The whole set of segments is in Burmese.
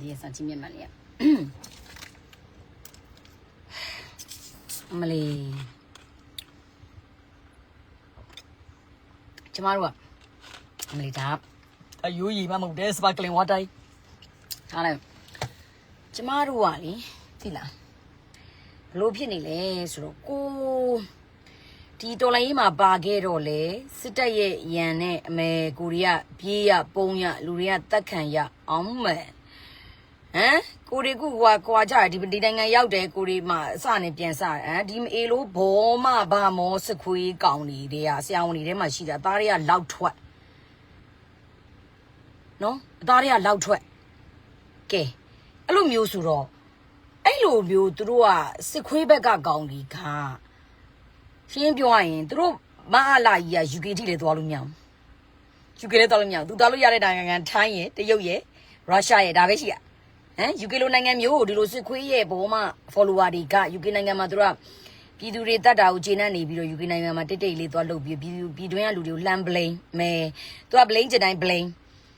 သေးရဲ့စချီမြက်မှန်လေးอ่ะအမလေးကျမတို့ကအမလေးဒါအယူရီမမဟုတ်တဲ့စပါကလင်ဝါတိုင်းဟာလေကျမတို့ကလေသိလားဘလို့ဖြစ်နေလဲဆိုတော့ကိုဒီတော်လိုင်းကြီးမှာပါခဲ့တော့လေစစ်တပ်ရဲ့ရန်နဲ့အမေကိုရီးယားပြေးရပုံရလူတွေကတက်ခံရအောင်မယ် ဟမ်ကိုရီကူကွာကွာကြတယ်ဒီဒီနိုင်ငံရောက်တယ်ကိုရီမှာအစနဲ့ပြန်စတယ်ဟမ်ဒီမအေလို့ဘောမဘာမောစခွေးကောင်တွေတွေကဆရာဝန်တွေထဲမှာရှိတာသားတွေကလောက်ထွက်နော်အသားတွေကလောက်ထွက်ကဲအဲ့လိုမျိုးဆိုတော့အဲ့လိုမျိုးသူတို့ကစစ်ခွေးဘက်ကကောင်တွေကရှင်းပြောရရင်သူတို့မဟာလာကြီးက UK ထိလည်းသွားလို့မရဘူး UK လည်းသွားလို့မရဘူးသူသွားလို့ရတဲ့နိုင်ငံကထိုင်းရယ်တရုတ်ရယ်ရုရှားရယ်ဒါပဲရှိရ ဟမ် UK လိုနိုင်ငံမျိုးကိုဒီလိုစစ်ခွေးရဲ့ဘောမ follower တွေက UK နိုင်ငံမှာသူတို့ကပြည်သူတွေတတ်တာကိုခြေနှံ့နေပြီးတော့ UK နိုင်ငံမှာတိတ်တိတ်လေးသွားလုပ်ပြီးပြည်သူပြည်တွင်းကလူတွေကိုလှမ်း blame မဲသူက blame ချင်တိုင်း blame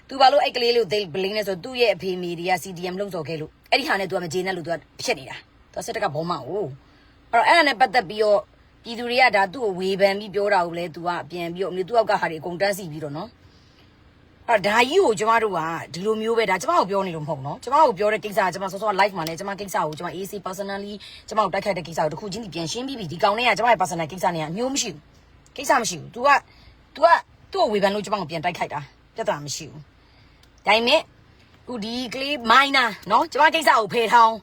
သူဘာလို့အဲ့ကလေးလေးကိုသိ blame လဲဆိုတော့သူ့ရဲ့အဖေမိတွေက CDM လုံစော်ခဲ့လို့အဲ့ဒီဟာနဲ့သူကမခြေနှံ့လို့သူကဖြစ်နေတာသူကစစ်တပ်ကဘောမကိုအဲ့တော့အဲ့ဒါနဲ့ပတ်သက်ပြီးတော့ပြည်သူတွေကဒါသူ့ကိုဝေဖန်ပြီးပြောတာကိုလည်းသူကပြန်ပြီးတော့အမျိုးသူ့အောက်ကဟာတွေအကုန်တန်းစီပြီးတော့နော် အဲ့ဒါကြီးကိုကျမတို့ကဒီလိုမျိုးပဲဒါကျမကိုပြောနေလို့မဟုတ်နော်ကျမကိုပြောတဲ့ကိစ္စကကျမစောစော live မှာလည်းကျမကိစ္စကိုကျမ AC personally ကျမကိုတိုက်ခိုက်တဲ့ကိစ္စကိုတခုချင်းဒီပြန်ရှင်းပြီးပြီဒီကောင်လေးကကျမရဲ့ personal ကိစ္စနဲ့ကအမျိုးမရှိဘူးကိစ္စမရှိဘူး तू က तू ကသူ့ကိုဝေဖန်လို့ကျမကိုပြန်တိုက်ခိုက်တာပြဿနာမရှိဘူးဒါပေမဲ့ခုဒီကလေး minor နော်ကျမကိစ္စကိုဖယ်ထောင်း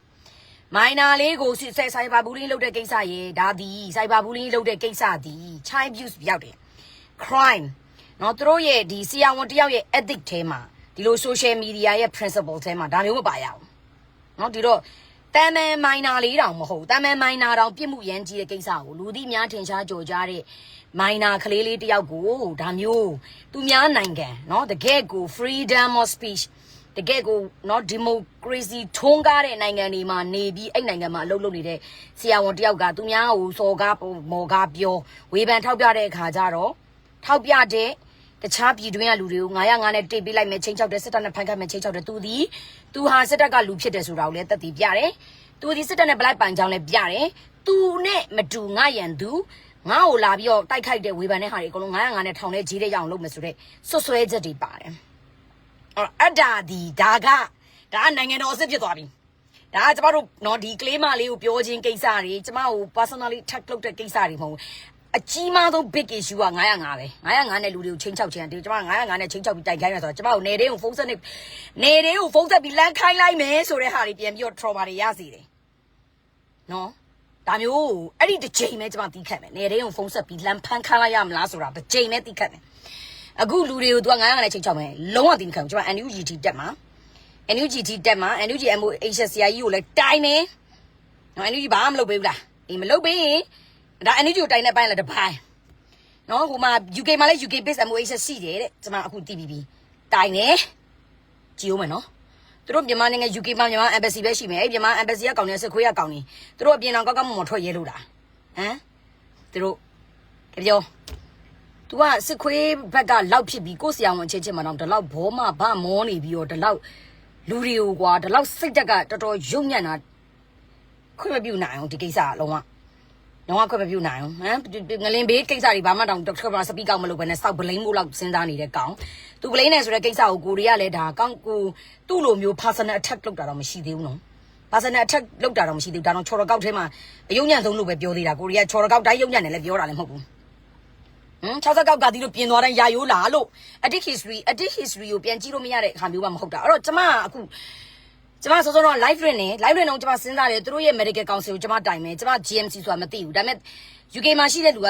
minor လေးကိုစစ်ဆက် cyber bullying လုပ်တဲ့ကိစ္စရေဒါဒီ cyber bullying လုပ်တဲ့ကိစ္စဒီ child abuse ပြောက်တယ် crime နော်သူတို့ရဲ့ဒီဆီယာဝန်တယောက်ရဲ့ ethic ထဲမှာဒီလို social media ရဲ့ principle ထဲမှာဒါမျိုးမပါရအောင်နော်ဒီတော့တမ်းမဲမိုင်နာလေးတောင်မဟုတ်တမ်းမဲမိုင်နာတောင်ပြစ်မှုရမ်းကြီးတဲ့ကိစ္စကိုလူသိများထင်ရှားကြော်ကြားတဲ့မိုင်နာကလေးလေးတယောက်ကိုဒါမျိုးသူများနိုင်ငံနော်တကယ်ကို freedom of speech တကယ်ကိုနော် democracy ထုံးကားတဲ့နိုင်ငံတွေမှာနေပြီးအဲ့နိုင်ငံမှာအလုပ်လုပ်နေတဲ့ဆရာဝန်တယောက်ကသူများကိုစော်ကားမော်ကားပြောဝေဖန်ထောက်ပြတဲ့အခါကျတော့ထောက်ပြတဲ့ တခြားပြည်တွင်းကလူတွေကို905နဲ့တိတ်ပေးလိုက်မယ်ချင်းချောက်တယ်စစ်တပ်နဲ့ဖန်ခတ်မယ်ချင်းချောက်တယ်သူဒီသူဟာစစ်တပ်ကလူဖြစ်တယ်ဆိုတာကိုလည်းသက်သေပြတယ်သူဒီစစ်တပ်နဲ့ဗလိုက်ပန်ကြောင်းလည်းပြတယ်သူနဲ့မတူငါရန်သူငါ့ကိုလာပြီးတော့တိုက်ခိုက်တဲ့ဝေဖန်တဲ့ဟာတွေအကုန်လုံး905နဲ့ထောင်ထဲကြီးတဲ့ရအောင်လုပ်မယ်ဆိုတော့ဆွဆွဲချက်တွေပါတယ်အော်အဒါဒီဒါကဒါကနိုင်ငံတော်အစ်စ်ဖြစ်သွားပြီဒါကကျမတို့နော်ဒီကလေးမလေးကိုပြောခြင်းကိစ္စတွေကျမကို personally attack လုပ်တဲ့ကိစ္စတွေမဟုတ်ဘူး အကြီးမားဆုံး big issue က905ပဲ905နဲ့လူတွေကိုချင်းချောက်ချင်းတယ်ကျမ905နဲ့ချင်းချောက်ပြီးတိုက်ခိုင်းရဆိုတော့ကျမကိုနေတင်းကိုဖုန်းဆက်နေနေတင်းကိုဖုန်းဆက်ပြီးလမ်းခိုင်းလိုက်မယ်ဆိုတဲ့ဟာတွေပြန်ပြီးတော့ trauma တွေရစီတယ်နော်ဒါမျိုးအဲ့ဒီတစ်ချိန်ပဲကျမတီးခတ်မယ်နေတင်းကိုဖုန်းဆက်ပြီးလမ်းဖမ်းခိုင်းလိုက်ရမလားဆိုတာတစ်ချိန်ပဲတီးခတ်မယ်အခုလူတွေကို तू က900နဲ့ချိန်ချောက်မယ်လုံးဝသိမခံဘူးကျွန်မ NUGT တက်မှာ NUGT တက်မှာ NUG MO HSCI ကိုလည်းတိုင်မယ်နော် NUG ဘာမှမလုပ်ပေးဘူးလားအေးမလုပ်ပေးရင် ဒါ NUG ကိုတိုင်တဲ့ပိုင်းလည်းတစ်ပိုင်းနော်ဟိုမှာ UK မှာလည်း UK base MO HS ရှိတယ်တဲ့ကျွန်မအခု TPP တိုင်တယ်ကြည့်ဦးမယ်နော်သူတို့မြန်မာနိုင်ငံ UK မှာမြန်မာ embassy ပဲရှိမယ်အဲ့မြန်မာ embassy ကကောင်းနေစစ်ခွေးကကောင်းနေသူတို့အပြင်အောင်ကောက်ကောက်မွန်မွန်ထွက်ရဲလို့လားဟမ်သူတို့ကြော तू ကစစ်ခွေးဘက်ကလောက်ဖြစ်ပြီးကိုယ်ဆရာဝန်ချင်းချင်းမတော့ဒီလောက်ဘောမဗမောနေပြီးတော့ဒီလောက်လူတွေကိုကွာဒီလောက်စိတ်တက်ကတော်တော်ယုံညံ့တာခွင့်မပြုနိုင်အောင်ဒီကိစ္စကလုံးဝ လုံးဝခွင့်မပြုနိုင်အောင်ဟမ်ငလင်ဘေးကိစ္စတွေဘာမှတောင်ဒေါက်တာကစပီကောက်မလုပ်ဘဲနဲ့စောက်ဘလိန်မို့လောက်စဉ်းစားနေတဲ့ကောင်သူဘလိန်နဲ့ဆိုတဲ့ကိစ္စကိုကိုရီးယားလည်းဒါကောင်းကိုသူ့လိုမျိုး personal attack လုပ်တာတော့မရှိသေးဘူးနော် personal attack လုပ်တာတော့မရှိသေးဘူးဒါတော့ချော်ရကောက်ထဲမှာအယုံညံ့ဆုံးလို့ပဲပြောသေးတာကိုရီးယားချော်ရကောက်တိုင်းယုံညံ့တယ်လည်းပြောတာလည်းမဟုတ်ဘူးဟမ်60ကောက်ကဒီလိုပြင်သွားတိုင်းယာယိုးလာလို့ edit history edit history ကိုပြန်ကြည့်လို့မရတဲ့အခါမျိုးမှမဟုတ်တာအဲ့တော့ကျမကအခု ကျမစောစောတော့ live ရင်းနေ live ရင်းတော့ကျမစဉ်းစားတယ်သူတို့ရဲ့ medical council ကိုကျမတိုင်မယ်ကျမ GMC ဆိုတာမသိဘူးဒါပေမဲ့ UK မှာရှိတဲ့လူက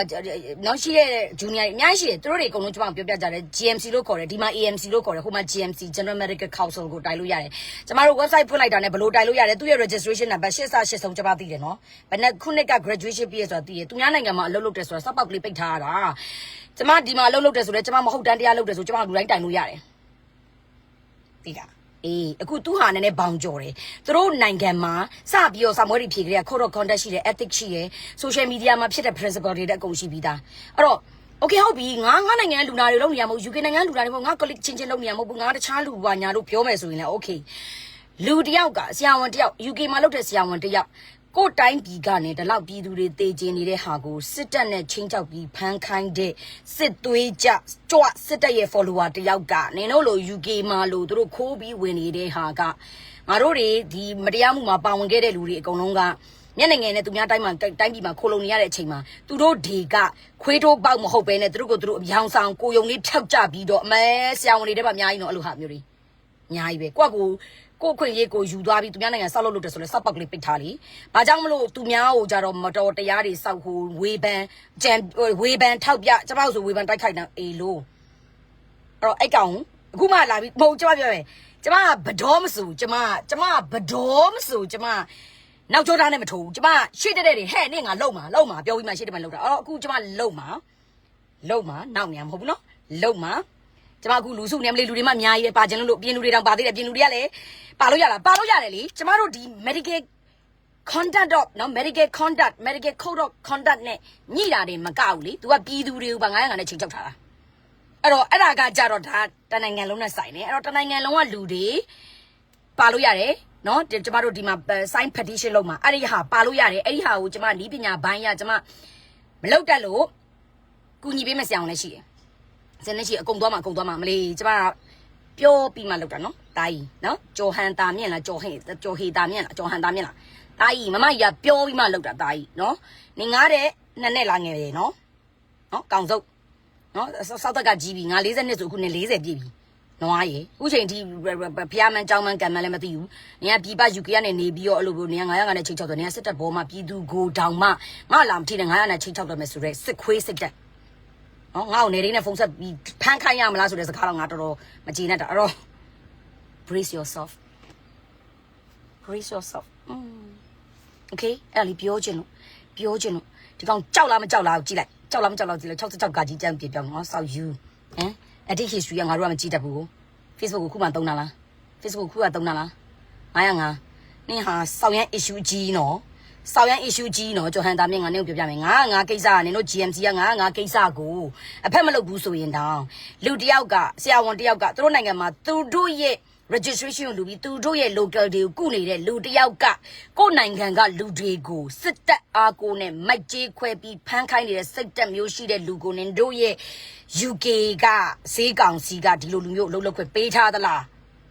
နောက်ရှိတဲ့ junior တွေအများကြီးရှိတယ်သူတို့တွေအကုန်လုံးကျမပြောပြကြတယ် GMC လို့ခေါ်တယ်ဒီမှာ AMC လို့ခေါ်တယ်ဟိုမှာ GMC General Medical Council ကိုတိုင်လို့ရတယ်ကျမတို့ website ဖွင့်လိုက်တာနဲ့ဘယ်လိုတိုင်လို့ရတယ်သူရဲ့ registration number 8စ8ဆုံးကျမသိတယ်နော်ဘယ်နဲ့ခုနှစ်က graduation ပြည့်ဆိုတာသိတယ်သူများနိုင်ငံမှာအလုပ်လုပ်တယ်ဆိုတာစောက်ပေါက်ကလေးပိတ်ထားရတာကျမဒီမှာအလုပ်လုပ်တယ်ဆိုတော့ကျမမဟုတ်တန်းတရားလုပ်တယ်ဆိုကျမလူတိုင်းတိုင်လို့ရတယ်သိလား အေးအခုသူဟာနည်းနည်းဘောင်ကြော်တယ်သူတို့နိုင်ငံမှာစပြီးတော့စာမွေးတွေဖြေကြတဲ့ code of conduct ရှိတယ် ethics ရှိတယ် social media မှာဖြစ်တဲ့ principle တွေတဲ့အကုန်ရှိပြီးသားအဲ့တော့ okay ဟုတ်ပြီငါငါနိုင်ငံလူနာတွေလုပ်နေရမဟုတ် UK နိုင်ငံလူနာတွေမဟုတ်ငါ colleague ချင်းချင်းလုပ်နေရမဟုတ်ဘူးငါတခြားလူပါညာလို့ပြောမယ်ဆိုရင်လည်း okay လူတစ်ယောက်ကဆရာဝန်တစ်ယောက် UK မှာလုပ်တဲ့ဆရာဝန်တစ်ယောက် ကိုယ်တိုင်းပြည်ကနေဒီလောက်ပြည်သူတွေတေကျင်နေတဲ့ဟာကိုစစ်တပ်နဲ့ချင်းချောက်ပြီးဖမ်းခိုင်းတဲ့စစ်သွေးကြကြွစစ်တပ်ရဲ့ follower တစ်ယောက်ကနင်တို့လို UK မှာလို့သူတို့ခိုးပြီးဝင်နေတဲ့ဟာကငါတို့တွေဒီမတရားမှုမှာပါဝင်ခဲ့တဲ့လူတွေအကုန်လုံးကမျက်နှာငယ်နဲ့သူများတိုင်းမှာတိုင်းပြည်မှာခိုလုံနေရတဲ့အချိန်မှာသူတို့ဒီကခွေးတိုးပေါက်မဟုတ်ပဲနဲ့သူတို့ကိုသူတို့အပြောင်ဆောင်ကိုယုံလေးဖြောက်ကြပြီးတော့အမဲဆရာဝန်တွေထဲမှာအများကြီးတော့အဲ့လိုဟာမျိုးတွေအများကြီးပဲကိုကကို ကိုခွင့်ရေးကိုယူသွားပြီးသူများနိုင်ငံဆောက်လုပ်လို့တယ်ဆိုလဲဆောက်ပေါက်ကလေးပိတ်ထားလीဘာကြောင့်မလို့သူများကိုကြတော့မတော်တရားတွေစောက်ဟိုဝေဘန်ကြံဝေဘန်ထောက်ပြကျမတို့ဆိုဝေဘန်တိုက်ခိုက်တာအေးလို့အဲ့တော့အဲ့ကောင်အခုမှလာပြီးမဟုတ်ကျမပြောမယ်ကျမဘတော်မဆိုကျမကျမဘတော်မဆိုကျမနောက်ကျောသားနဲ့မထိုးဘူးကျမရှေ့တက်တဲ့တွေဟဲ့နေငါလုံမှာလုံမှာပြောပြီးမှရှေ့တက်မှလုံတာအဲ့တော့အခုကျမလုံမှာလုံမှာနောက်နေမှာမဟုတ်ဘူးနော်လုံမှာ ကျမအခုလူစုနေမလေးလူတွေမှအများကြီးပဲပါခြင်းလို့လို့ပြင်လူတွေတောင်ပါသေးတယ်ပြင်လူတွေကလည်းပါလို့ရလားပါလို့ရတယ်လေကျမတို့ဒီ medical conduct တော့နော် medical conduct medical code of conduct နဲ့ညှိတာတွေမကောက်ဘူးလေ तू ကပြည်သူတွေကိုပါ900နဲ့ချိန်ချောက်ထားတာအဲ့တော့အဲ့ဒါကကြတော့ဒါတနိုင်ငံလုံးနဲ့ဆိုင်တယ်အဲ့တော့တနိုင်ငံလုံးကလူတွေပါလို့ရတယ်နော်ဒီကျမတို့ဒီမှာ sign petition လုပ်မှာအဲ့ဒီဟာပါလို့ရတယ်အဲ့ဒီဟာကိုကျမနီးပညာဘိုင်းရကျမမလုပ်တတ်လို့ကူညီပေးမစရာအောင်လည်းရှိတယ် စနေရှိအကုန်သွားမှာအကုန်သွားမှာမလေးကျမကပြောပြီးမှလောက်တာနော်တာကြီးနော်ကြော်ဟန်တာမြင့်လားကြော်ဟေကြော်ဟေတာမြင့်လားကြော်ဟန်တာမြင့်လားတာကြီးမမကြီးကပြောပြီးမှလောက်တာတာကြီးနော်နေငားတဲ့နှစ်နဲ့လာငယ်တယ်နော်နော်ကောင်စုပ်နော်စောက်တက်ကကြီးပြီငါ40နှစ်ဆိုအခုနေ40ပြည့်ပြီနွားရေအခုချိန်ထိဖျားမန်းကြောင်းမန်းကံမန်းလည်းမသိဘူးနေကပြည်ပ UK ကနေနေပြီးတော့အဲ့လိုနေက900နဲ့ချိန်ချောက်တယ်နေကစစ်တပ်ဘောမှာပြည်သူကိုတောင်မှငါလာမထီနဲ့900နဲ့ချိန်ချောက်တယ်မယ်ဆိုရဲစစ်ခွေးစစ်တပ် နော်ငါ့ကိုနေရင်းနဲ့ဖုန်းဆက်ပြီးဖမ်းခိုင်းရမလားဆိုတဲ့စကားတော့ငါတော်တော်မကြည်နဲ့တာအဲ့တော့ brace yourself brace yourself อืม okay အဲ့ဒါလေးပြောချင်လို့ပြောချင်လို့ဒီကောင်ကြောက်လားမကြောက်လားကိုကြည့်လိုက်ကြောက်လားမကြောက်လားကြည့်လိုက်66ကကြီးကြမ်းပြေပြောင်းနော်ဆောက် you ဟမ် edit history ကငါတို့ကမကြည့်တတ်ဘူးကို Facebook ကိုခုမှသုံးတာလား Facebook ခုကသုံးတာလား905နင်းဟာစောက်ရန် issue ကြီးနော် စောက်ရန် issue ကြီးနော်ကျော်ဟန်တာမြင့်ငါနင်းကိုပြောပြမယ်ငါငါကိစ္စကနင်တို့ GMC ကငါငါကိစ္စကိုအဖက်မလုပ်ဘူးဆိုရင်တောင်လူတယောက်ကဆရာဝန်တယောက်ကသူတို့နိုင်ငံမှာသူတို့ရဲ့ registration ကိုလူပြီးသူတို့ရဲ့ local တွေကိုကုနေတဲ့လူတယောက်ကကိုယ့်နိုင်ငံကလူတွေကိုစစ်တပ်အားကိုနဲ့မိုက်ကြေးခွဲပြီးဖမ်းခိုင်းနေတဲ့စိတ်တက်မျိုးရှိတဲ့လူကိုနင်တို့ရဲ့ UK ကဈေးကောင်စီကဒီလိုလူမျိုးအလုပ်လုပ်ခွင့်ပေးထားသလား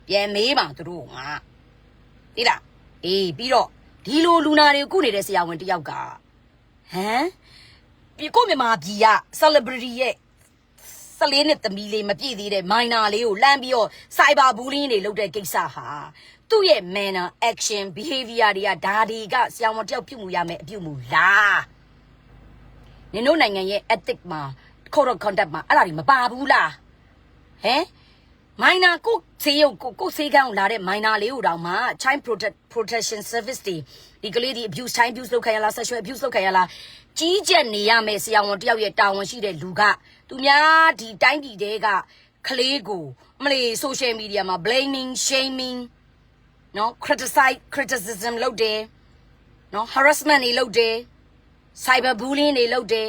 ပြန်မေးပါသူတို့ကငါသိလားအေးပြီးတော့ ဒီလိုလူနာတွေကိုကုနေတဲ့ဆရာဝန်တယောက်ကဟမ်ဒီကိုမြန်မာပြည်က celebrity ရဲ့ဆလေးနဲ့သမီးလေးမပြည့်သေးတဲ့ minor လေးကိုလှမ်းပြီးတော့ cyber bullying တွေလုပ်တဲ့ကိစ္စဟာသူ့ရဲ့ manner action behavior တွေကဒါတွေကဆရာဝန်တယောက်ပြုမှုရမယ်အပြုမှုလားနင်တို့နိုင်ငံရဲ့ ethic မှာ code of conduct မှာအဲ့ဒါတွေမပါဘူးလားဟမ် minor ကိုစေးရုံကိုကိုစေးကန်းကိုလာတဲ့ minor လေးကိုတောင်မှ child protect protection service တွေဒီကလေးဒီ abuse child abuse လုပ်ခံရလား sexual abuse လုပ်ခံရလားကြီးကြက်နေရမယ်ဆရာဝန်တယောက်ရဲ့တာဝန်ရှိတဲ့လူကသူများဒီတိုင်းပြည်တဲကကလေးကိုမလေး social media မှာ blaming shaming နော် criticize criticism လုပ်တယ်နော် harassment တွေလုပ်တယ် cyber bullying တွေလုပ်တယ်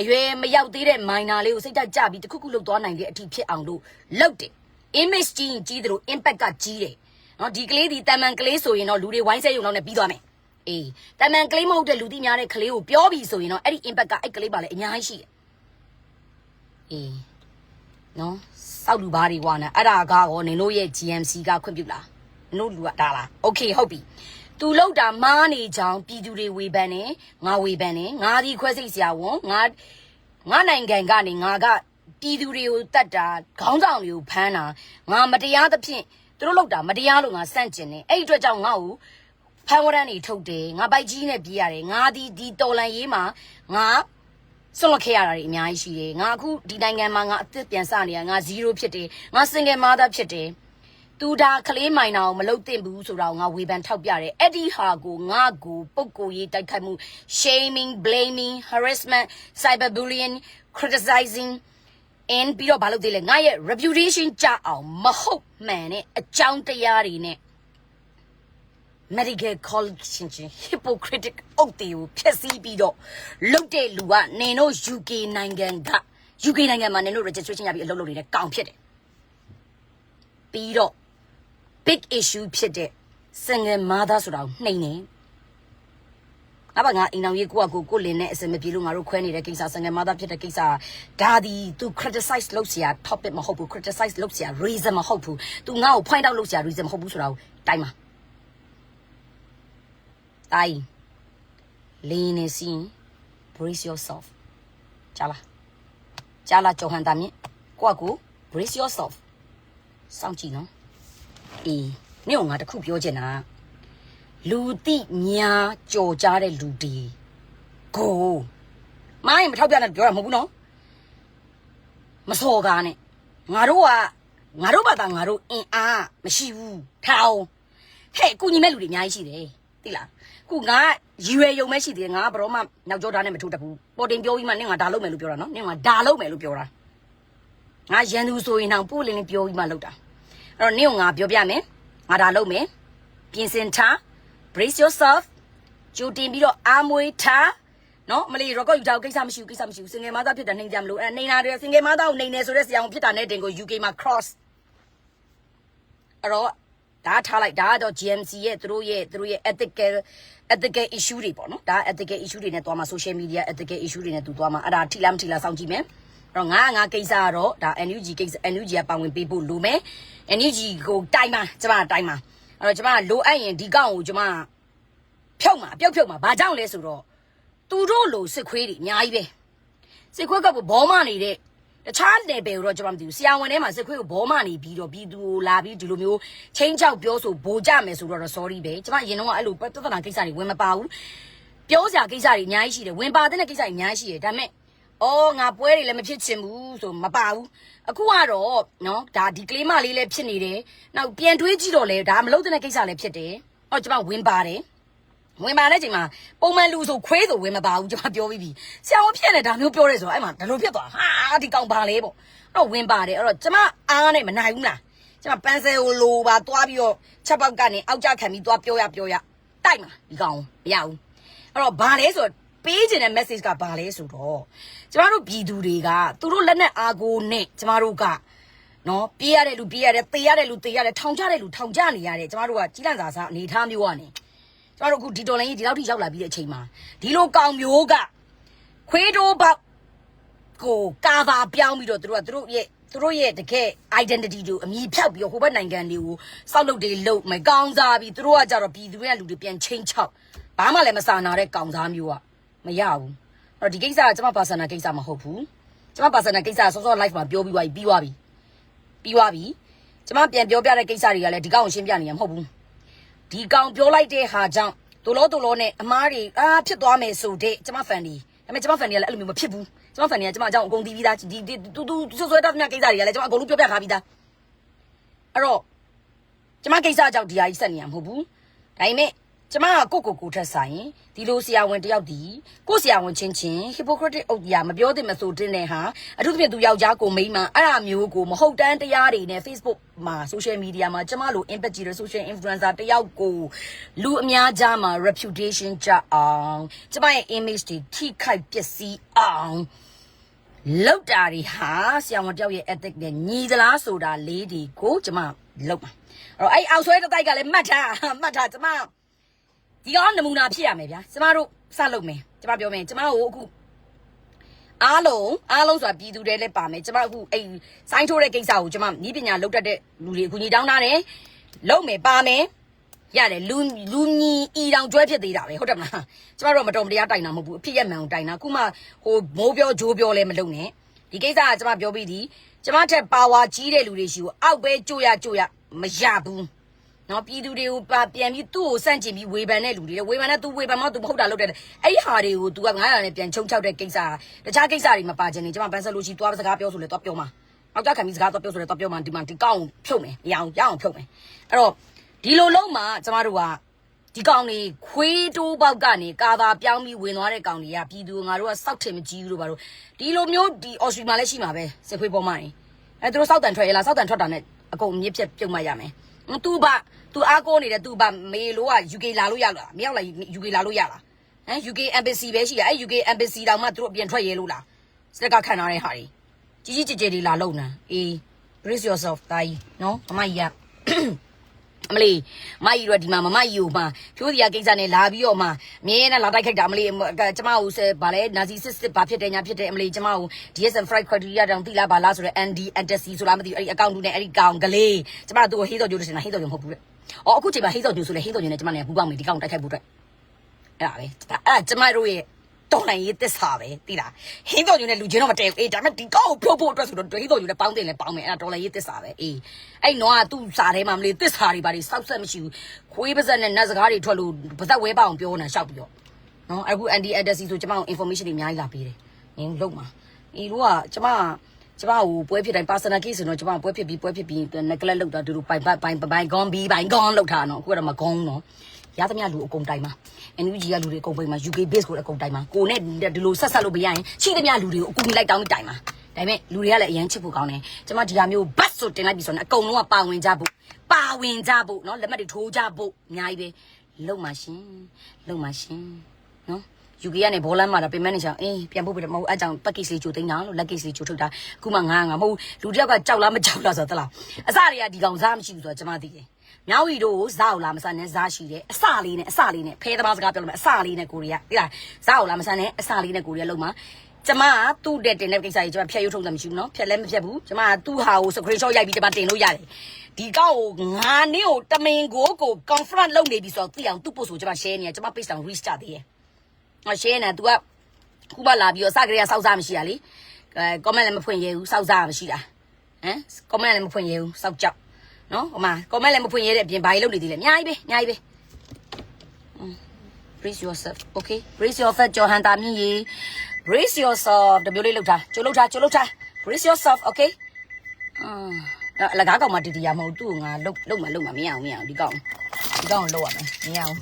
အရွယ်မရောက်သေးတဲ့ minor လေးကိုစိတ်ဓာတ်ကြပြီးတခုခုလုပ်သွားနိုင်တဲ့အထိဖြစ်အောင်လို့လုပ်တယ် image ကြီးရင်ကြီးတယ်လို့ impact ကကြီးတယ်နော်ဒီကလေးဒီတာမန်ကလေးဆိုရင်တော့လူတွေဝိုင်းဆက်ရုံတော့နဲ့ပြီးသွားမယ်အေးတာမန်ကလေးမဟုတ်တဲ့လူသိများတဲ့ကလေးကိုပြောပြီးဆိုရင်တော့အဲ့ဒီ impact ကအဲ့ကလေးပါလေအများကြီးရှိတယ်အေးနော်စောက်လူဘာတွေကွာနာအဲ့ဒါကရောနင်တို့ရဲ့ GMC ကခွင့်ပြုလားနင်တို့လူကဒါလား okay ဟုတ်ပြီသူလောက်တာမားနေကြောင်ပြည်သူတွေဝေဖန်နေငါဝေဖန်နေငါဒီခွဲစိတ်ဆရာဝန်ငါငါနိုင်ငံကနေငါက ပြည်သူတွေကိုတတ်တာခေါင်းဆောင်တွေကိုဖမ်းတာငါမတရားသဖြင့်သူတို့လောက်တာမတရားလို့ငါစန့်ကျင်နေအဲ့ဒီအတွက်ကြောင့်ငါ့ကိုဖမ်းဝရမ်းတွေထုတ်တယ်ငါပိုက်ကြီးနဲ့ပြေးရတယ်ငါဒီဒီတော်လန်ရေးမှာငါဆွန့်လွတ်ခဲ့ရတာတွေအများကြီးရှိတယ်ငါအခုဒီနိုင်ငံမှာငါအသက်ပြန်စနေရငါ0ဖြစ်တယ်ငါ single mother ဖြစ်တယ်သူဒါကလေးမိုင်နာကိုမလုတ်သင့်ဘူးဆိုတော့ငါဝေဖန်ထောက်ပြတယ်အဲ့ဒီဟာကိုငါကိုပုံကိုရေးတိုက်ခိုက်မှု shaming blaming harassment cyberbullying criticizing and ပြီးတော့ဘာလုပ်သေးလဲငါရဲ့ reputation ကြအောင်မဟုတ်မှန်တဲ့အကြောင်းတရားတွေနဲ့ medical college ချင်းချင်း hypocritic အုပ်တေကိုဖျက်ဆီးပြီးတော့လုတ်တဲ့လူကနင်တို့ UK နိုင်ငံက UK နိုင်ငံမှာနင်တို့ registration ရပြီးအလုပ်လုပ်နေတဲ့ကောင်ဖြစ်တယ်ပြီးတော့ big issue ဖြစ်တဲ့ single mother ဆိုတာကိုနှိမ်နေ အဘငါအိမ်အောင်ကြီးကိုကကိုကိုလင်းနဲ့အစင်မပြေလို့ငါတို့ခွဲနေတဲ့ကိစ္စ single mother ဖြစ်တဲ့ကိစ္စဒါဒီ तू criticize လုပ်စရာ topic မဟုတ်ဘူး criticize လုပ်စရာ reason မဟုတ်ဘူး तू ငါ့ကို point out လုပ်စရာ reason မဟုတ်ဘူးဆိုတာကိုတိုင်ပါတိုင်လင်းနေစီ brace yourself ကြားလားကြားလားကြောဟန်တာမြင့်ကိုကကို brace yourself စောင့်ကြည့်နော်အေးနေ့ကငါတခုပြောချင်တာ လူတိများကြော်ကြားတဲ့လူဒီကိုမိုင်းမထောက်ပြနဲ့ပြောတာမဟုတ်ဘူးနော်မစော်ကားနဲ့ငါတို့ကငါတို့ဘာသာငါတို့အင်အားမရှိဘူးထောင်ဟဲ့ကုညီမဲ့လူတွေအများကြီးရှိတယ်သိလားခုငါရွယ်ယုံမဲ့ရှိသေးတယ်ငါဘရောမှနောက်ကျောသားနဲ့မထိုးတတ်ဘူးပေါ်တင်ပြောပြီးမှနင်ကဒါလုပ်မယ်လို့ပြောတာနော်နင်ကဒါလုပ်မယ်လို့ပြောတာငါရန်သူဆိုရင်တော့ပို့လင်းလင်းပြောပြီးမှလုပ်တာအဲ့တော့နင့်ကငါပြောပြမယ်ငါဒါလုပ်မယ်ပြင်ဆင်ထား brace yourself ကြိုတင်ပြီးတော့အားမွေးထားနော်မလီ record ယူထားကိစ္စမရှိဘူးကိစ္စမရှိဘူးစင်ငယ်မသားဖြစ်တာနှိမ်ကြမလို့အဲနှိမ်တာတွေစင်ငယ်မသားကိုနှိမ်နေဆိုတဲ့ဆရာအောင်ဖြစ်တာနဲ့တင်ကို UK မှာ cross အဲ့တော့ဒါထားလိုက်ဒါကတော့ GMC ရဲ့သူတို့ရဲ့သူတို့ရဲ့ ethical ethical issue တွေပေါ့နော်ဒါ ethical issue တွေနဲ့တွားမှာ social media ethical issue တွေနဲ့သူတွားမှာအဲ့ဒါထိလားမထိလားစောင့်ကြည့်မယ်အဲ့တော့ငါငါကိစ္စကတော့ဒါ NUG ကိစ္စ NUG ကပါဝင်ပေးဖို့လိုမယ် NUG ကိုတိုင်မှာကျမတိုင်မှာအဲ့ တော့ကျမလိုအပ်ရင်ဒီကောင်ကိုကျမဖြုတ်မှာအပြုတ်ဖြုတ်မှာဘာကြောင့်လဲဆိုတော့သူတို့လိုစစ်ခွေးတွေအများကြီးပဲစစ်ခွေးကဘောမနေတဲ့တခြား level ကိုတော့ကျွန်မမသိဘူးဆရာဝန်ထဲမှာစစ်ခွေးကိုဘောမနေပြီးတော့ပြည်သူကိုလာပြီးဒီလိုမျိုးချင်းချောက်ပြောဆိုဘိုကြမယ်ဆိုတော့ sorry ပဲကျွန်မအရင်တော့အဲ့လိုပြဿနာကိစ္စတွေဝင်မပါဘူးပြောစရာကိစ္စတွေအများကြီးရှိတယ်ဝင်ပါတဲ့ကိစ္စတွေအများကြီးရှိတယ်ဒါပေမဲ့အော်ငါပွဲတွေလည်းမဖြစ်ချင်ဘူးဆိုမပါဘူး အခုကတော့နော်ဒါဒီကလေးမလေးလည်းဖြစ်နေတယ်နောက်ပြန်တွေးကြည့်တော့လေဒါမလုပ်တဲ့ကိစ္စလည်းဖြစ်တယ်အော်ကျွန်မဝင်ပါတယ်ဝင်ပါတဲ့ချိန်မှာပုံမှန်လူဆိုခွေးဆိုဝင်မပါဘူးကျွန်မပြောပြီးပြီဆရာဝန်ဖြစ်နေဒါမျိုးပြောရဲဆိုတော့အဲ့မှာဒါလိုဖြစ်သွားဟာဒီကောင်ပါလေပေါ့အဲ့တော့ဝင်ပါတယ်အဲ့တော့ကျွန်မအားနဲ့မနိုင်ဘူးလားကျွန်မပန်းစဲကိုလိုပါသွားပြီးတော့ချက်ပေါက်ကနေအောက်ကျခံပြီးသွားပြောရပြောရတိုက်မှာဒီကောင်မရဘူးအဲ့တော့ဘာလဲဆိုတော့ ပေးခြင်းတဲ့ message ကဘာလဲဆိုတော့ကျမတို့ပြည်သူတွေကသူတို့လက်နဲ့အားကိုနဲ့ကျမတို့ကနော်ပြေးရတဲ့လူပြေးရတယ်တေးရတဲ့လူတေးရတယ်ထောင်ကြတဲ့လူထောင်ကြနေရတယ်ကျမတို့ကကြီးလန့်စာစားအနေထားမျိုးကနေကျမတို့အခုဒီတော်လိုင်းကြီးဒီလောက်ထိရောက်လာပြီးတဲ့အချိန်မှာဒီလိုကောင်မျိုးကခွေးတိုးပေါက်ကိုကာဗာပြောင်းပြီးတော့သူတို့ကသူတို့ရဲ့သူတို့ရဲ့တကယ် identity ကိုအမြည်ဖြောက်ပြီးတော့ဟိုဘက်နိုင်ငံတွေကိုစောက်လုပ်တွေလုပ်မကောင်းစားပြီးသူတို့ကကြတော့ပြည်သူတွေကလူတွေပြန်ချင်းချောက်ဘာမှလည်းမစာနာတဲ့ကောင်စားမျိုးက မရဘူးအဲ့တော့ဒီကိစ္စကကျမ personal ကိစ္စမဟုတ်ဘူးကျမ personal ကိစ္စကစောစော live မှာပြောပြီးသွားပြီပြီးသွားပြီပြီးသွားပြီကျမပြန်ပြောပြတဲ့ကိစ္စတွေကလည်းဒီကောင်ကိုရှင်းပြနေရမဟုတ်ဘူးဒီကောင်ပြောလိုက်တဲ့ဟာကြောင့်ဒိုလောဒိုလောနဲ့အမားတွေအာဖြစ်သွားမယ်ဆိုတဲ့ကျမဖန်ဒီဒါပေမဲ့ကျမဖန်ဒီကလည်းအဲ့လိုမျိုးမဖြစ်ဘူးကျမဖန်ဒီကကျမအကြောင်းအကုန်သိပြီးသားဒီဒီတူတူဆွဆွဲတတ်တဲ့ကိစ္စတွေကလည်းကျမအကုန်လုံးပြောပြထားပြီးသားအဲ့တော့ကျမကိစ္စကြောင့်ဒီဟာကြီးဆက်နေရမှာမဟုတ်ဘူးဒါပေမဲ့ ကျမကကိုကိုကိုထက်ဆိုင်ဒီလိုဆရာဝန်တယောက်ဒီကိုဆရာဝန်ချင်းချင်း hypocritic အုပ်ရာမပြောသင့်မဆိုတင်တဲ့ဟာအထူးသဖြင့်သူယောက်ျားကိုမိန်းမအဲ့အမျိုးကိုမဟုတ်တမ်းတရားတွေနဲ့ Facebook မှာ social media မှာကျမလို impact ကြီးတဲ့ social influencer တယောက်ကိုလူအများကြားမှာ reputation ကြအောင်ကျမရဲ့ image တွေထိခိုက်ပျက်စီးအောင်လောက်တာတွေဟာဆရာဝန်တယောက်ရဲ့ ethic နဲ့ညီသလားဆိုတာလေးဒီကိုကျမလောက်ပါအဲ့တော့အဲ့အောက်ဆွဲတစ်တိုက်ကလည်းမှတ်ထားမှတ်ထားကျမ ဒီကောင်နမူနာဖြစ်ရမယ်ဗျာကျမတို့စလုပ်မယ်ကျမပြောမယ်ကျမတို့အခုအားလုံးအားလုံးဆိုတာပြည်သူတွေလည်းပါမယ်ကျမအခုအဲ့စိုင်းထိုးတဲ့ကိစ္စကိုကျမနီးပညာလောက်တတ်တဲ့လူတွေအကူညီတောင်းထားတယ်လုပ်မယ်ပါမယ်ရတယ်လူလူညီဤတောင်ကျွဲဖြစ်သေးတာပဲဟုတ်တယ်မလားကျမတို့ကမတော်မတရားတိုင်တာမဟုတ်ဘူးအဖြစ်ရက်မှန်ကိုတိုင်တာအခုမှဟိုမိုးပြောဂျိုးပြောလည်းမလုပ်နဲ့ဒီကိစ္စကကျမပြောပြီးဒီကျမထက်ပါဝါကြီးတဲ့လူတွေရှိကိုအောက်ပဲကြို့ရကြို့ရမရဘူး နော်ပြည်သူတွေကိုပါပြန်ပြီးသူ့ကိုစန့်ကျင်ပြီးဝေဖန်တဲ့လူတွေလေဝေဖန်တဲ့သူဝေဖန်မှသူမဟုတ်တာလုပ်တယ်အဲ့ဒီဟာတွေကို तू က900နဲ့ပြန်ချုံချောက်တဲ့ကိစ္စတခြားကိစ္စတွေမပါချင်နေကျမဘန်ဆယ်လိုချီသွားစကားပြောဆိုလဲသွားပြောမှာအောက်ကြခံပြီးစကားသွားပြောဆိုလဲသွားပြောမှာဒီမှာဒီကောင်းဖြုတ်မယ်မရအောင်ရအောင်ဖြုတ်မယ်အဲ့တော့ဒီလိုလုံးမှာကျမတို့ကဒီကောင်တွေခွေးတိုးပေါက်ကနေကာသာပြောင်းပြီးဝင်သွားတဲ့ကောင်တွေကပြည်သူငါတို့ကစောက်ထင်မကြည့်ဘူးလို့ပါတော့ဒီလိုမျိုးဒီအော်စတြေးလျမှာလည်းရှိမှာပဲစစ်ခွေးပေါ်မှာနေအဲသူတို့စောက်တန်ထွက်ရလားစောက်တန်ထွက်တာနဲ့အကုန်မြစ်ပြတ်ပြုတ်မှရမယ် သူ့ဘသူအားကိုးနေတဲ့သူ့ဘမေလိုက UK လာလို့ရလားမရောက်လာ UK လာလို့ရလားဟမ် UK embassy ပဲရှိရအဲ UK embassy တောင်မှသူတို့အပြင်ထွက်ရဲလို့လားစတက်ကခံထားတဲ့ဟာတွေကြီးကြီးကျယ်ကျယ်တွေလာလုံနာအေး brace yourself တာကြီးနော်အမကြီးက အမလီမကြီးတော့ဒီမှာမမကြီးကိုမှဖြိုးစရာကိစ္စနဲ့လာပြီးတော့မှမြင်းနဲ့လာတိုက်ခိုက်တာအမလီကျမကိုဗာလဲနာဇီစစ်စစ်ဘာဖြစ်တယ်ညာဖြစ်တယ်အမလီကျမကို DSM Fright Criteria တောင်တိလာပါလားဆိုတော့ ND Antasy ဆိုလားမသိဘူးအဲ့ဒီအကောင့်တူနဲ့အဲ့ဒီကောင်ကလေးကျမတို့ဟေးတော်ကျိုးလို့ရှင်တာဟေးတော်ကျိုးမဟုတ်ဘူးတဲ့အော်အခုချိန်မှာဟေးတော်ကျိုးဆိုလဲဟေးတော်ကျိုးနဲ့ကျမနဲ့ပူပေါင်းမယ်ဒီကောင်တိုက်ခိုက်ဖို့အတွက်အဲ့ဒါပဲအဲ့ဒါကျမတို့ရဲ့ တော်နိုင်ရေးသစ္စာပဲတိလားဟင်းတော်ညူနဲ့လူချင်းတော့မတည့်ဘူးအေးဒါပေမဲ့ဒီကောက်ကိုဖြုတ်ဖို့အတွက်ဆိုတော့ဟင်းတော်ညူနဲ့ပေါင်းတင်လဲပေါင်းမယ်အဲ့ဒါတော်လည်းရေးသစ္စာပဲအေးအဲ့နောကသူ့စာထဲမှာမလေးသစ္စာတွေပါတွေစောက်ဆက်မရှိဘူးခွေးပါဇက်နဲ့နတ်စကားတွေထွက်လို့ပါဇက်ဝဲပအောင်ပြောနေတာရှောက်ပြီးတော့နော်အခု anti adasi ဆိုကျမတို့ information တွေအများကြီးလာပေးတယ်နင်းလုံးမှာအေးတို့ကကျမကျမကိုပွဲဖြစ်တိုင်း personal case ဆိုတော့ကျမပွဲဖြစ်ပြီးပွဲဖြစ်ပြီး neglect လုပ်တာသူတို့ပိုင်ပိုင်ပိုင်ပိုင်ဂွန်ဘီပိုင်ဂွန်လောက်ထားနော်အခုကတော့မဂွန်နော် ရသမျှလူအကုန်တိုင်မှာ NUG ကလူတွေအကုန်ပိတ်မှာ UK base ကိုအကုန်တိုင်မှာကိုနဲ့ဒီလိုဆက်ဆက်လို့မရရင်ရှိသမျှလူတွေကိုအကူကြီးလိုက်တောင်းပြီးတိုင်မှာဒါပေမဲ့လူတွေကလည်းအရင်ချစ်ဖို့ကောင်းတယ်ကျမဒီဟာမျိုးဘတ်ဆိုတင်လိုက်ပြီဆိုတော့အကုန်လုံးကပါဝင်ကြဖို့ပါဝင်ကြဖို့เนาะလက်မှတ်တွေထိုးကြဖို့အများကြီးပဲလုံပါရှင်လုံပါရှင်เนาะ UK ကနေဘောလမ်းမှာတော့ payment နဲ့ချောင်းအေးပြန်ဖို့ပြတယ်မဟုတ်အကြောင်း package လေးချိုသိမ်းတာလို့ luggage လေးချိုထုတ်တာအခုမှငါငါမဟုတ်လူတစ်ယောက်ကကြောက်လားမကြောက်လားဆိုတော့တလားအစတွေကဒီကောင်စားမရှိဘူးဆိုတော့ကျမသိတယ် မြောက်ရီတို့ကိုဇာကိုလာမဆန်နဲ့ဇာရှိတယ်အစလေးနဲ့အစလေးနဲ့ဖဲသမားစကားပြောလို့မယ်အစလေးနဲ့ကိုရီးယားသိလားဇာကိုလာမဆန်နဲ့အစလေးနဲ့ကိုရီးယားလုံးမှာကျမကသူ့တဲ့တင်တဲ့ကိစ္စကြီးကျမဖြတ်ရုပ်ထုံးတယ်မရှိဘူးနော်ဖြတ်လည်းမဖြတ်ဘူးကျမကသူ့ဟာကို screenshot ရိုက်ပြီးကျမတင်လို့ရတယ်ဒီကောက်ကိုငါနေ့ကိုတမင်ကိုကို conference လုပ်နေပြီဆိုတော့သိအောင်သူ့ပို့ဆိုကျမ share နေရကျမ page တောင် reach ကြသေးတယ်ငါ share နေ तू ကခုမှလာပြီးတော့စကရေကစောက်စားမရှိရလေအဲ comment လည်းမဖွင့်ရဘူးစောက်စားမရှိတာဟမ် comment လည်းမဖွင့်ရဘူးစောက်ကြောက် နော်ဟိုမှာ comment လည်းမဖွင့်ရတဲ့အပြင်ဘာကြီးလုပ်နေသေးလဲအများကြီးပဲအများကြီးပဲ brace yourself okay brace yourself ကြော်ဟန်တာမြင့်ရေ brace yourself တမျိုးလေးလောက်ထားကြိုးလောက်ထားကြိုးလောက်ထား brace yourself okay အင်းအလကားကောင်မတီတီရမဟုတ်သူ့ကိုငါလုတ်လုတ်မှလုတ်မှမရအောင်မရအောင်ဒီကောင်ဒီကောင်ကိုလုတ်ရမယ်မရအောင်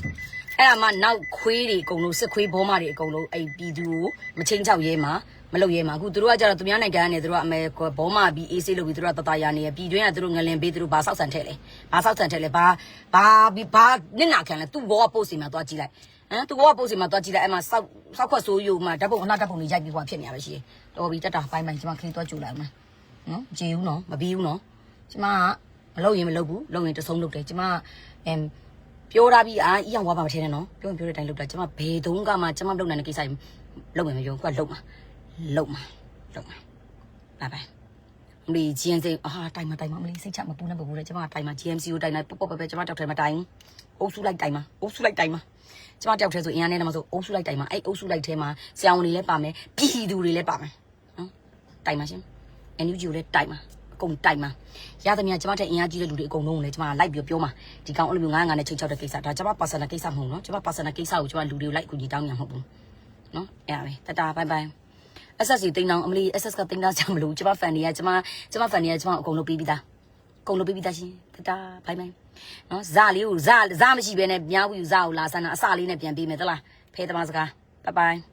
အဲ့ဒါမှနောက်ခွေးတွေအကုန်လုံးစစ်ခွေးဘောမတွေအကုန်လုံးအဲ့ပြည်သူကိုမချင်းချောက်ရဲမှာ မလုပ်ရဲမှာအခုသူတို့ကကြတော့သူများနိုင်ငံကနေသူတို့ကအမေဘောမပြီးအေးဆေးလုပ်ပြီးသူတို့ကတတရာနေရပြည်တွင်းကသူတို့ငလင်ပေးသူတို့ဘာဆောက်ဆန်ထဲလဲဘာဆောက်ဆန်ထဲလဲဘာဘာဘာနစ်နာခံလဲသူ့ဘောကပို့စီမှာသွားကြည့်လိုက်ဟမ်သူဘောကပို့စီမှာသွားကြည့်လိုက်အဲ့မှာစောက်စောက်ခွက်ဆိုးယူမှာဓာတ်ပုံအနာဓာတ်ပုံတွေရိုက်ပြီးဟိုဖြစ်နေရပဲရှိတယ်တော်ပြီတက်တာပိုင်းပိုင်းကျွန်မခလေးသွားကြိုလိုက်အောင်နော်ကြေဦးနော်မပြီးဘူးနော်ကျမကမလုပ်ရင်မလုပ်ဘူးလုပ်ရင်တဆုံးလုပ်တယ်ကျမအမ်ပြောထားပြီးအာအီအောင်ဝါပါမထင်နဲ့နော်ပြောရင်ပြောတဲ့အတိုင်းလုပ်တာကျမဘယ်တုန်းကမှကျမမလုပ်နိုင်တဲ့ကိစ္စကြီးလုပ်မယ်မပြောဘူးကလုပ်မှာ လုပ်မှာလုပ်မှာဘိုင်ဘိုင်မလီ GNC အာတိုင်မတိုင်မမလီစိတ်ချမပူနဲ့ပူတဲ့ကျမတိုင်မ GMC ကိုတိုင်လိုက်ပေါ့ပေါ့ပဲပဲကျမတောက်ထဲမှာတိုင်အုပ်စုလိုက်တိုင်မှာအုပ်စုလိုက်တိုင်မှာကျမတောက်ထဲဆိုအင်အားနဲ့တော့မဆိုအုပ်စုလိုက်တိုင်မှာအဲ့အုပ်စုလိုက်ထဲမှာဆရာဝန်တွေလည်းပါမယ်ပြည်သူတွေလည်းပါမယ်နော်တိုင်မှာရှင် NUG ကိုလည်းတိုင်မှာအကုန်တိုင်မှာရသမျှကျမတဲ့အင်အားကြီးတဲ့လူတွေအကုန်လုံးကိုလည်းကျမလိုက်ပြီးပြောမှာဒီကောင်အဲ့လိုမျိုးငါးငါးနဲ့ချိန်ချောက်တဲ့ကိစ္စဒါကျမ personal ကိစ္စမဟုတ်နော်ကျမ personal ကိစ္စကိုကျမလူတွေကိုလိုက်ကူညီတောင်းညာမဟုတ်ဘူးနော်အဲ့ဒါပဲတတာဘိုင်ဘိုင် SS ကြီးတင်တောင်းအမလီ SS ကတင်တာကြမလို့ကျမ fan တွေကကျမကျမ fan တွေကကျမအကုန်လုံးပြီးပြီးသားအကုန်လုံးပြီးပြီးသားရှင်တတာဘိုင်ဘိုင်နော်ဇာလေးကိုဇာဇာမရှိဘဲနဲ့မြောက်ပြီးဇာကိုလာဆန်းတာအစလေးနဲ့ပြန်ပေးမယ်သလားဖဲသမားစကားဘိုင်ဘိုင်